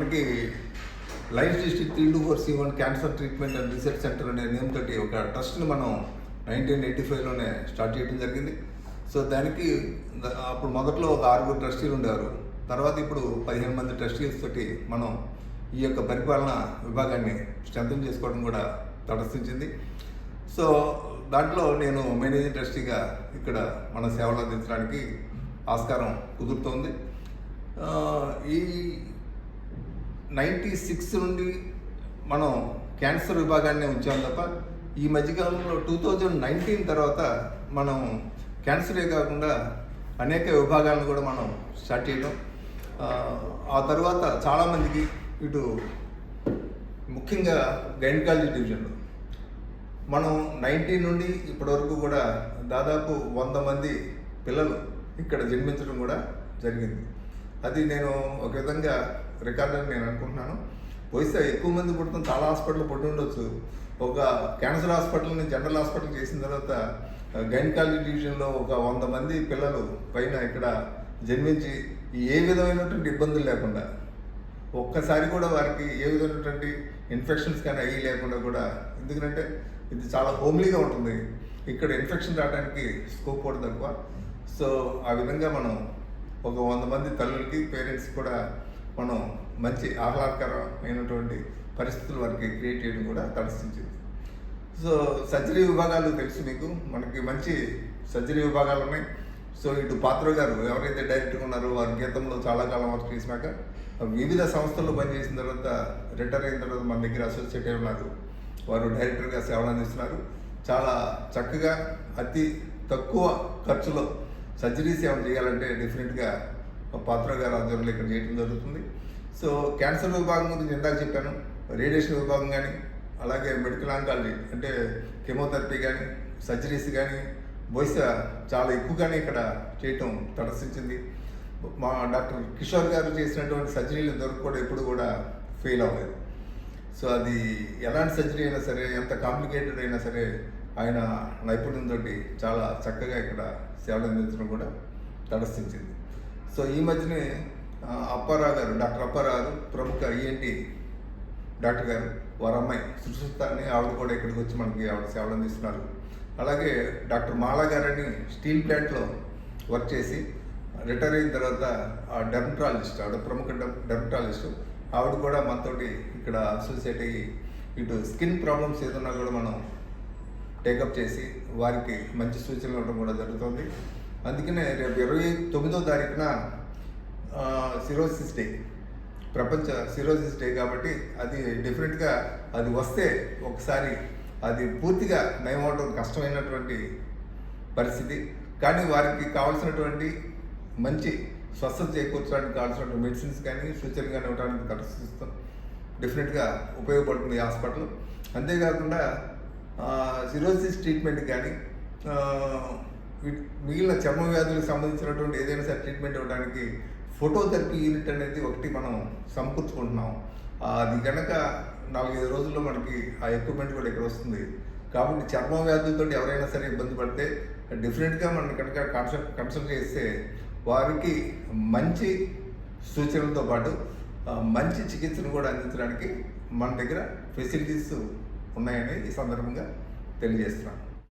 మనకి life district three two four C one cancer treatment and research centre అనే name తోటి ఒక ట్రస్ట్ని మనం నైన్టీన్ ఎయిటీ ఫైవ్లోనే స్టార్ట్ చేయడం జరిగింది. సో దానికి అప్పుడు మొదట్లో ఒక ఆరుగురు ట్రస్టీలు ఉండేవారు. తర్వాత ఇప్పుడు పదిహేను మంది ట్రస్టీస్ తోటి మనం ఈ యొక్క పరిపాలన విభాగాన్ని స్ట్రెంథన్ చేసుకోవడం కూడా తటస్థించింది సో దాంట్లో నేను మేనేజింగ్ ట్రస్టీగా ఇక్కడ మన సేవలు అందించడానికి ఆస్కారం కుదురుతోంది. ఈ నైంటీ సిక్స్ నుండి మనం క్యాన్సర్ విభాగాన్ని ఉంచాం తప్ప ఈ మధ్యకాలంలో టూ థౌజండ్ నైన్టీన్ తర్వాత మనం క్యాన్సరే కాకుండా అనేక విభాగాలను కూడా మనం స్టార్ట్ చేయడం. ఆ, తర్వాత చాలామందికి ఇటు ముఖ్యంగా గైనకాలజీ డివిజన్లో. మనం నైన్టీన్ నుండి ఇప్పటివరకు కూడా దాదాపు వంద మంది పిల్లలు ఇక్కడ జన్మించడం కూడా జరిగింది. అది నేను ఒక విధంగా రికార్డ్ అని నేను అనుకుంటున్నాను. పోయిస్తే ఎక్కువ మంది పుట్టడం చాలా హాస్పిటల్ పుట్టి ఉండొచ్చు. ఒక క్యాన్సర్ హాస్పిటల్ని జనరల్ హాస్పిటల్ చేసిన తర్వాత గైనకాలజీ డివిజన్లో ఒక వంద మంది పిల్లలు పైన ఇక్కడ జన్మించి ఏ విధమైనటువంటి ఇబ్బందులు లేకుండా ఒక్కసారి కూడా వారికి ఏ విధమైనటువంటి ఇన్ఫెక్షన్స్ కానీ అయ్యి లేకుండా కూడా ఎందుకంటే ఇది చాలా హోమ్లీగా ఉంటుంది. ఇక్కడ ఇన్ఫెక్షన్ రావడానికి స్కోప్ కూడా తక్కువ. సో ఆ విధంగా మనం ఒక వంద మంది తల్లులకి పేరెంట్స్ కూడా మనం మంచి ఆహ్లాదకరమైనటువంటి పరిస్థితులు వారికి క్రియేట్ చేయడం కూడా తటస్థించింది సో సర్జరీ విభాగాలు తెలుసు మీకు. మనకి మంచి సర్జరీ విభాగాలు ఉన్నాయి. సో ఇటు పాత్ర గారు ఎవరైతే డైరెక్ట్గా ఉన్నారో వారి గీతంలో చాలా కాలం వర్క్ చేసినాక వివిధ సంస్థల్లో పనిచేసిన తర్వాత రిటైర్ అయిన తర్వాత మన దగ్గర అసోసియేట్ అయి ఉన్నారు వారు డైరెక్టర్గా సేవలు అందిస్తున్నారు. చాలా చక్కగా అతి తక్కువ ఖర్చులో సర్జరీ సేవలు చేయాలంటే డెఫినెట్గా పాత్ర గారి ఆధ్వర్యంలో ఇక్కడ చేయడం జరుగుతుంది. సో క్యాన్సర్ విభాగం గురించి ఇందాక చెప్పాను. రేడియేషన్ విభాగం కానీ అలాగే మెడికల్ ఆంకాలజీ అంటే కెమోథెరపీ కానీ సర్జరీస్ కానీ బహుశా చాలా ఎక్కువగానే ఇక్కడ చేయటం తటస్థించింది మా డాక్టర్ కిషోర్ గారు చేసినటువంటి సర్జరీలు ఇంతవరకు కూడా ఎప్పుడు కూడా ఫెయిల్ అవ్వలేదు. సో అది ఎలాంటి సర్జరీ అయినా సరే ఎంత కాంప్లికేటెడ్ అయినా సరే ఆయన నైపుణ్యంతో చాలా చక్కగా ఇక్కడ సేవలు అందించడం కూడా తటస్థించింది సో ఈ మధ్యనే అప్పారావు గారు డాక్టర్ అప్పారావు ప్రముఖ ఈఎన్టీ డాక్టర్ గారు వారి అమ్మాయి సుశ్రుతాన్ని ఆవిడ కూడా ఇక్కడికి వచ్చి మనకి ఆవిడ సేవలు అందిస్తున్నారు. అలాగే డాక్టర్ మాలా గారని స్టీల్ ప్లాంట్లో వర్క్ చేసి రిటైర్ అయిన తర్వాత ఆ డెర్మటాలజిస్ట్ ఆవిడ ప్రముఖ డెర్మటాలజిస్ట్ ఆవిడ కూడా మనతోటి ఇక్కడ అసోసియేట్ అయ్యి ఇటు స్కిన్ ప్రాబ్లమ్స్ ఏదన్నా కూడా మనం టేకప్ చేసి వారికి మంచి సూచనలు ఇవ్వడం కూడా జరుగుతుంది. అందుకనే రేపు ఇరవై తొమ్మిదో తారీఖున సిరోసిస్ డే. ప్రపంచ సిరోసిస్ డే కాబట్టి అది డిఫరెంట్గా అది వస్తే ఒకసారి అది పూర్తిగా నయమవడం కష్టమైనటువంటి పరిస్థితి. కానీ వారికి కావాల్సినటువంటి మంచి స్వస్థత చేకూర్చడానికి కావాల్సినటువంటి మెడిసిన్స్ కానీ సూచనలు కానీ ఇవ్వడానికి తరలిస్తాం డెఫినెట్గా ఉపయోగపడుతుంది హాస్పిటల్. అంతేకాకుండా సిరోసిస్ ట్రీట్మెంట్ కానీ మిగిలిన చర్మ వ్యాధులకు సంబంధించినటువంటి ఏదైనా సరే ట్రీట్మెంట్ ఇవ్వడానికి ఫోటోథెరపీ యూనిట్ అనేది ఒకటి మనం సమకూర్చుకుంటున్నాం. అది కనుక నాలుగైదు రోజుల్లో మనకి ఆ ఎక్విప్మెంట్ కూడా ఇక్కడ వస్తుంది. కాబట్టి చర్మ వ్యాధులతో ఎవరైనా సరే ఇబ్బంది పడితే డిఫరెంట్గా మనం కనుక కన్సల్ట్ కన్సల్ట్ చేస్తే వారికి మంచి సూచనలతో పాటు మంచి చికిత్సను కూడా అందించడానికి మన దగ్గర ఫెసిలిటీస్ ఉన్నాయని ఈ సందర్భంగా తెలియజేస్తున్నాను.